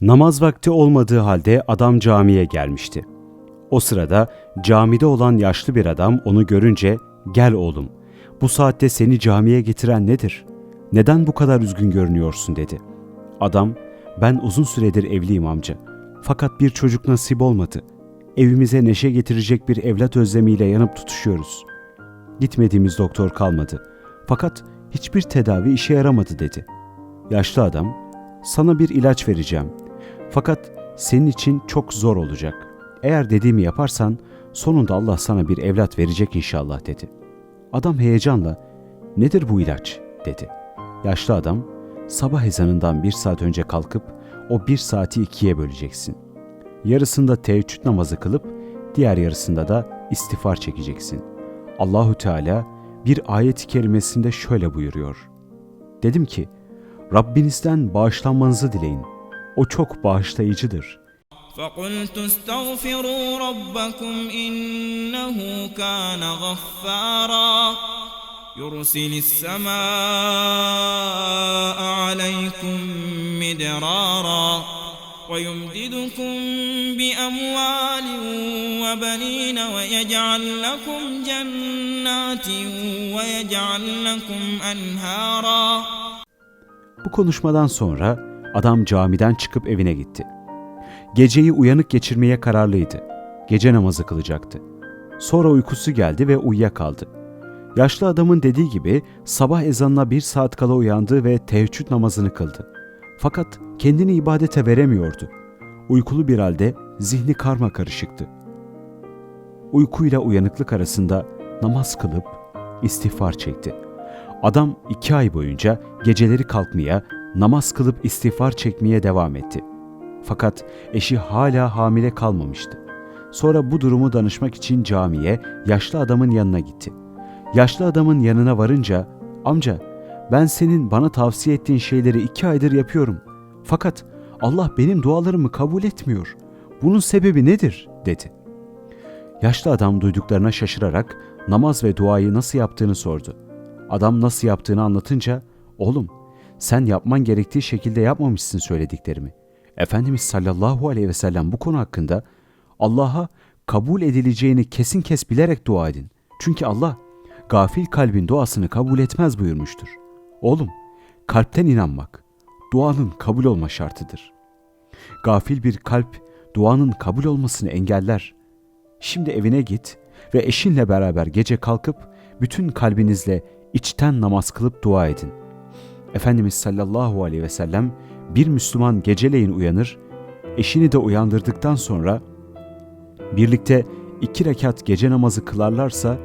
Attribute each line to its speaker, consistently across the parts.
Speaker 1: Namaz vakti olmadığı halde adam camiye gelmişti. O sırada camide olan yaşlı bir adam onu görünce "Gel oğlum. Bu saatte seni camiye getiren nedir? Neden bu kadar üzgün görünüyorsun?" dedi. Adam "Ben uzun süredir evliyim amca. Fakat bir çocuk nasip olmadı. Evimize neşe getirecek bir evlat özlemiyle yanıp tutuşuyoruz. Gitmediğimiz doktor kalmadı. Fakat hiçbir tedavi işe yaramadı." dedi. Yaşlı adam "Sana bir ilaç vereceğim. Fakat senin için çok zor olacak. Eğer dediğimi yaparsan sonunda Allah sana bir evlat verecek inşallah dedi. Adam heyecanla nedir bu ilaç dedi. Yaşlı adam sabah ezanından bir saat önce kalkıp o bir saati ikiye böleceksin. Yarısında teheccüd namazı kılıp diğer yarısında da istiğfar çekeceksin. Allahü Teala bir ayet-i kerimesinde şöyle buyuruyor. Dedim ki Rabbinizden bağışlanmanızı dileyin. O çok bağışlayıcıdır.
Speaker 2: فقلت استغفروا ربكم إنه كان غفارا يرسل السماء عليكم مدرارا ويمددكم بأموال وبنين ويجعل لكم جنات ويجعل لكم أنهارا
Speaker 1: Bu konuşmadan sonra adam camiden çıkıp evine gitti. Geceyi uyanık geçirmeye kararlıydı. Gece namazı kılacaktı. Sonra uykusu geldi ve uyuyakaldı. Yaşlı adamın dediği gibi sabah ezanına bir saat kala uyandı ve teheccüd namazını kıldı. Fakat kendini ibadete veremiyordu. Uykulu bir halde zihni karma karışıktı. Uykuyla uyanıklık arasında namaz kılıp istiğfar çekti. Adam iki ay boyunca geceleri kalkmaya, namaz kılıp istiğfar çekmeye devam etti. Fakat eşi hala hamile kalmamıştı. Sonra bu durumu danışmak için camiye yaşlı adamın yanına gitti. Yaşlı adamın yanına varınca, amca ben senin bana tavsiye ettiğin şeyleri iki aydır yapıyorum. Fakat Allah benim dualarımı kabul etmiyor. Bunun sebebi nedir? dedi. Yaşlı adam duyduklarına şaşırarak namaz ve duayı nasıl yaptığını sordu. Adam nasıl yaptığını anlatınca, oğlum sen yapman gerektiği şekilde yapmamışsın söylediklerimi. Efendimiz sallallahu aleyhi ve sellem bu konu hakkında Allah'a kabul edileceğini kesin kes bilerek dua edin. Çünkü Allah gafil kalbin duasını kabul etmez buyurmuştur. Oğlum, kalpten inanmak, duanın kabul olma şartıdır. Gafil bir kalp duanın kabul olmasını engeller. Şimdi evine git ve eşinle beraber gece kalkıp bütün kalbinizle içten namaz kılıp dua edin. Efendimiz sallallahu aleyhi ve sellem bir Müslüman geceleyin uyanır, eşini de uyandırdıktan sonra birlikte iki rekat gece namazı kılarlarsa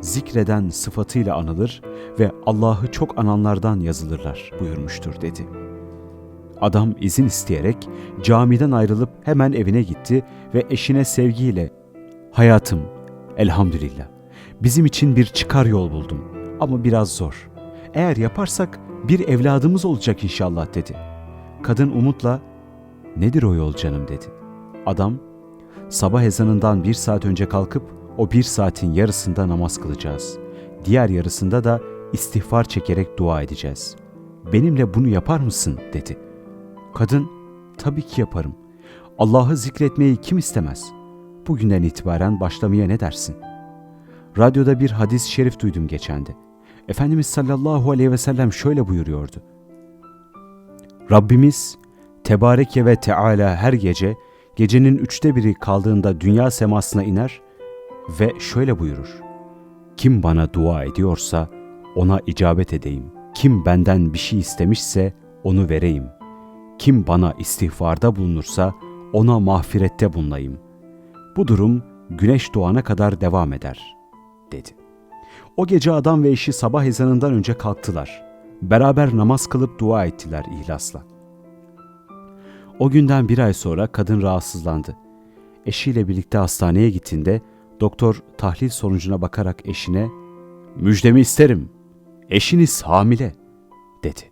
Speaker 1: zikreden sıfatıyla anılır ve Allah'ı çok ananlardan yazılırlar buyurmuştur dedi. Adam izin isteyerek camiden ayrılıp hemen evine gitti ve eşine sevgiyle Hayatım, elhamdülillah. Bizim için bir çıkar yol buldum ama biraz zor. Eğer yaparsak bir evladımız olacak inşallah dedi. Kadın umutla nedir o yol canım dedi. Adam sabah ezanından bir saat önce kalkıp o bir saatin yarısında namaz kılacağız. Diğer yarısında da istiğfar çekerek dua edeceğiz. Benimle bunu yapar mısın dedi. Kadın tabii ki yaparım. Allah'ı zikretmeyi kim istemez? Bugünden itibaren başlamaya ne dersin? Radyoda bir hadis-i şerif duydum geçende. Efendimiz sallallahu aleyhi ve sellem şöyle buyuruyordu. Rabbimiz Tebareke ve Teala her gece gecenin üçte biri kaldığında dünya semasına iner ve şöyle buyurur. Kim bana dua ediyorsa ona icabet edeyim. Kim benden bir şey istemişse onu vereyim. Kim bana istiğfarda bulunursa ona mağfirette bulunayım. Bu durum güneş doğana kadar devam eder, dedi. O gece adam ve eşi sabah ezanından önce kalktılar. Beraber namaz kılıp dua ettiler ihlasla. O günden bir ay sonra kadın rahatsızlandı. Eşiyle birlikte hastaneye gittiğinde doktor tahlil sonucuna bakarak eşine ''Müjdemi isterim, eşiniz hamile.'' dedi.